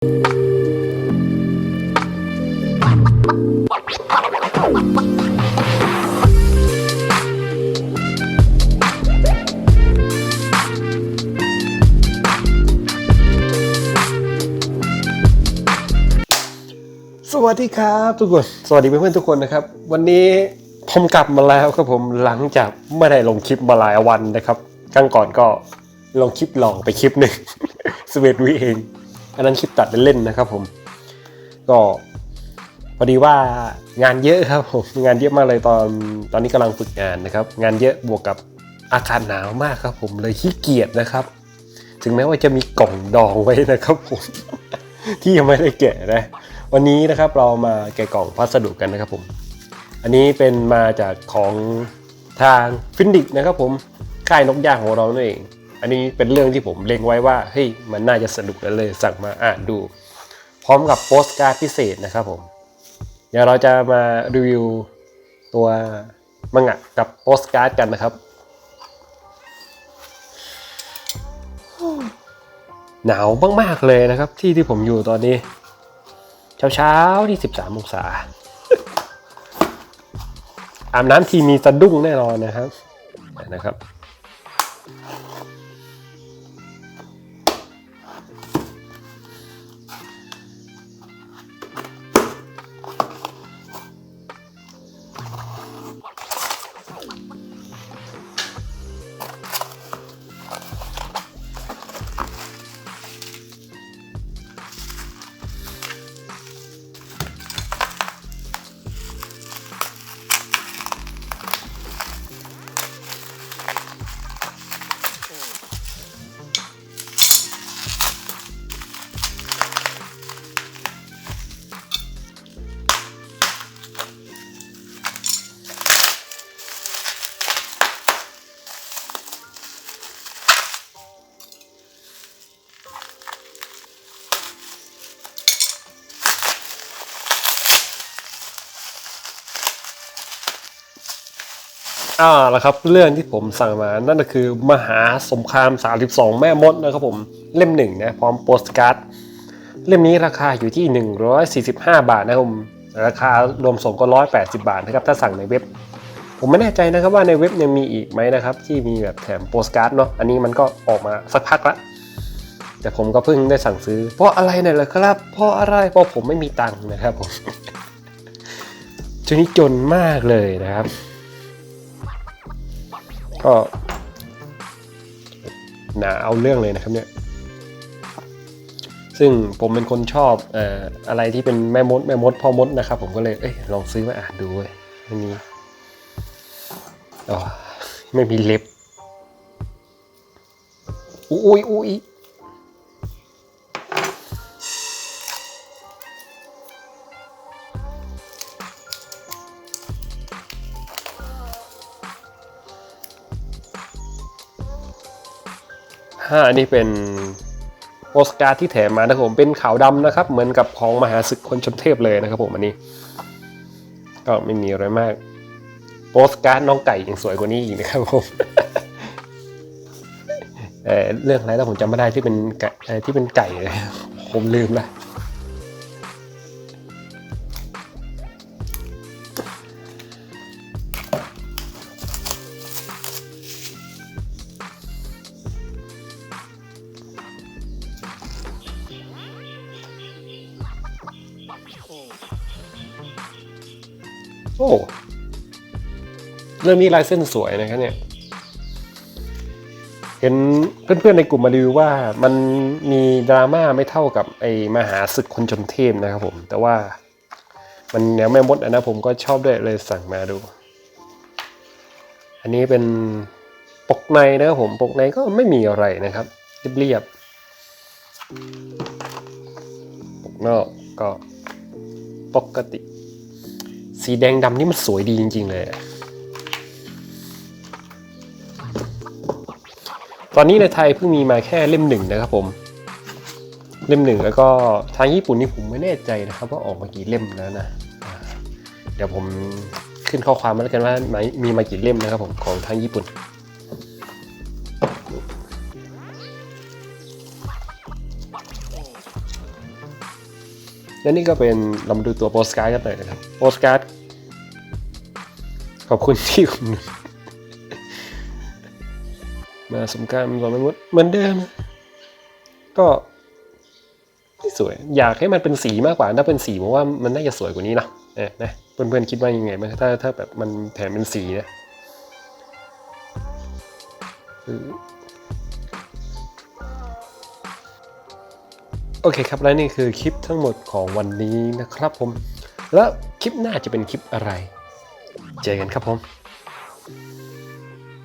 สวัสดีครับทุกคนสวัสดีเพื่อนๆทุกคนนะครับ วันนี้ผมกลับมาแล้วครับผมหลังจากไม่ได้ลงคลิปมาหลายวันนะครับครั้งก่อนก็ลงคลิปลองไปคลิปหนึ่งสเวตวิเอง อันนั้นคลิปตัดเล่นๆนะครับผม ก็พอดีว่างานเยอะครับผมงานเยอะมากเลยตอนตอนนี้กำลังฝึกงานนะครับ งานเยอะบวกกับอากาศหนาวมากครับ ผมเลยขี้เกียจนะครับ ถึงแม้ว่าจะมีกล่องดองไว้นะครับผมที่ยังไม่ได้แกะนะวันนี้นะครับเรามาแกะกล่องพัสดุกันนะครับผม อันนี้เป็นมาจากของทางฟินดิกนะครับผมค่ายนกย่างของเรานั่นเอง อันนี้เป็นเรื่องที่ผมเล็งไว้ว่าเฮ้ยมันน่าจะสนุกกันเลยสั่งมาอ่านดู พร้อมกับโปสการ์ดพิเศษนะครับผม เดี๋ยวเราจะมารีวิวตัวมังงะกับโปสการ์ดกันนะครับ หนาวมากๆเลยนะครับ ที่ที่ผมอยู่ตอนนี้ เช้าเช้าๆที่ 13องศาอาบน้ำทีมีสะดุ้งแน่นอนนะครับนะครับ อ่าแล้วครับเรื่องที่ผมสั่งมานั่นก็คือมหาสงคราม 32 แม่มดนะครับผมเล่มหนึ่งนะพร้อมโปสการ์ดเล่มนี้ราคาอยู่ที่ 145 บาทนะครับผมราคารวมส่งก็ 180 บาทนะครับถ้าสั่งในเว็บ ผมไม่แน่ใจนะครับว่าในเว็บยังมีอีกไหมนะครับ ที่มีแบบแถมโปสการ์ดเนาะอันนี้มันก็ออกมาสักพักละแต่ผมก็เพิ่งได้สั่งซื้อ เพราะอะไรเนี่ยเหรอครับ เพราะอะไรเพราะผมไม่มีตังค์นะครับผมช่วงนี้จนมากเลยนะครับ ก็หนาเอาเรื่องเลยนะครับเนี่ย ซึ่งผมเป็นคนชอบออะไรที่เป็นแม่มดแม่มดพ่อมดนะครับ ผมก็เลยเอ้ยลองซื้อมาอ่านดูเว้ยไม่มีอ๋อไม่มีเล็บ อุ้ยอุ้ย ห้าอันนี้เป็นโปสการ์ดที่แถมมานะครับผมเป็นขาวดำนะครับ เหมือนกับของมหาศึกคนชนเทพเลยนะครับผมอันนี้ ก็ไม่มีอะไรมาก โปสการ์ดน้องไก่ยังสวยกว่านี้อีกนะครับผมเออเรื่องอะไรแล้วผมจำไม่ได้ที่เป็นไก่ที่เป็นไก่เลยผมลืมละ โอ้เรื่องนี้ลายเส้นสวยนะครับเนี่ย เห็นเพื่อนๆในกลุ่มมารีวิวว่ามันมีดราม่าไม่เท่ากับไอ้มหาศึกคนชนเทพนะครับผม แต่ว่ามันแนวแม่มดอะนะผมก็ชอบด้วยเลยสั่งมาดู อันนี้เป็นปกในนะครับผมปกในก็ไม่มีอะไรนะครับ เรียบๆปกนอกก็ปกติ สีแดงดำนี่มันสวยดีจริง ๆ เลย ตอนนี้ในไทยเพิ่งมีมาแค่เล่มหนึ่งนะครับผม เล่มหนึ่งแล้วก็ทางญี่ปุ่นนี่ผมไม่แน่ใจนะครับ ว่าออกมากี่เล่มแล้วนะ เดี๋ยวผมขึ้นข้อความมาแล้วกันว่ามีมากี่เล่มนะครับผมของทางญี่ปุ่นและนี่ก็เป็นเรามาดูตัวโปสการ์ดกันหน่อยนะครับโปสการ์ด ขอบคุณที่คุณมาสมการสมมติเหมือนเดิมก็ไม่สวย อยากให้มันเป็นสีมากกว่า ถ้าเป็นสีผมว่ามันน่าจะสวยกว่านี้เนะเอ๊ะนะเพื่อนๆคิดว่ายังไงบ้างถ้าถ้าแบบมันแถมเป็นสีนะโอเคครับ และนี่คือคลิปทั้งหมดของวันนี้นะครับผม แล้วคลิปหน้าจะเป็นคลิปอะไร เจอกันครับผม